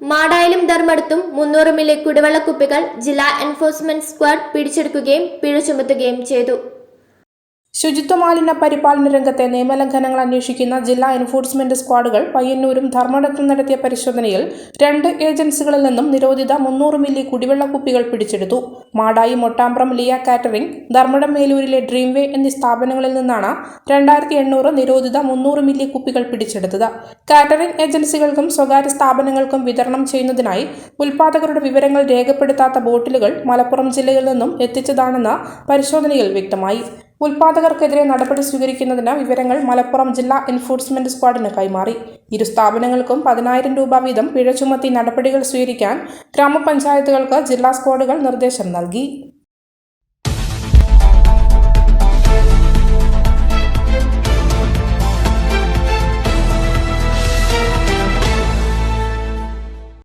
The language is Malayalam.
മാടായിലും ധർമ്മടത്തും മുന്നൂറ് മില്ലി കുടിവെള്ള കുപ്പികൾ ജില്ലാ എൻഫോഴ്സ്മെന്റ് സ്ക്വാഡ് പിടിച്ചെടുക്കുകയും പിഴ ചുമത്തുകയും ചെയ്തു ശുചിത്വ മാലിന്യ പരിപാലന രംഗത്തെ നിയമലംഘനങ്ങൾ അന്വേഷിക്കുന്ന ജില്ലാ എൻഫോഴ്സ്മെന്റ് സ്ക്വാഡുകൾ പയ്യന്നൂരും ധർമ്മടത്തും നടത്തിയ പരിശോധനയിൽ രണ്ട് ഏജൻസികളിൽ നിന്നും നിരോധിത മുന്നൂറ് മില്ലി കുടിവെള്ള കുപ്പികൾ പിടിച്ചെടുത്തു. മാടായി മൊട്ടാമ്പ്രം ലിയ കാറ്ററിംഗ് ധർമ്മടം മേലൂരിലെ ഡ്രീംവേ എന്നീ സ്ഥാപനങ്ങളിൽ നിന്നാണ് രണ്ടായിരത്തി എണ്ണൂറ് നിരോധിത മുന്നൂറ് മില്ലി കുപ്പികൾ പിടിച്ചെടുത്തത്. കാറ്ററിംഗ് ഏജൻസികൾക്കും സ്വകാര്യ സ്ഥാപനങ്ങൾക്കും വിതരണം ചെയ്യുന്നതിനായി ഉൽപാദകരുടെ വിവരങ്ങൾ രേഖപ്പെടുത്താത്ത ബോട്ടിലുകൾ മലപ്പുറം ജില്ലയിൽ നിന്നും എത്തിച്ചതാണെന്ന് പരിശോധനയിൽ വ്യക്തമായി. ഉൽപാദകർക്കെതിരെ നടപടി സ്വീകരിക്കുന്നതിന് വിവരങ്ങൾ മലപ്പുറം ജില്ലാ എൻഫോഴ്സ്മെന്റ് സ്ക്വാഡിന് കൈമാറി. ഇരു സ്ഥാപനങ്ങൾക്കും പതിനായിരം രൂപ വീതം പിഴ ചുമത്തി നടപടികൾ സ്വീകരിക്കാൻ ഗ്രാമപഞ്ചായത്തുകൾക്ക് ജില്ലാ സ്ക്വാഡുകൾ നിർദ്ദേശം നൽകി.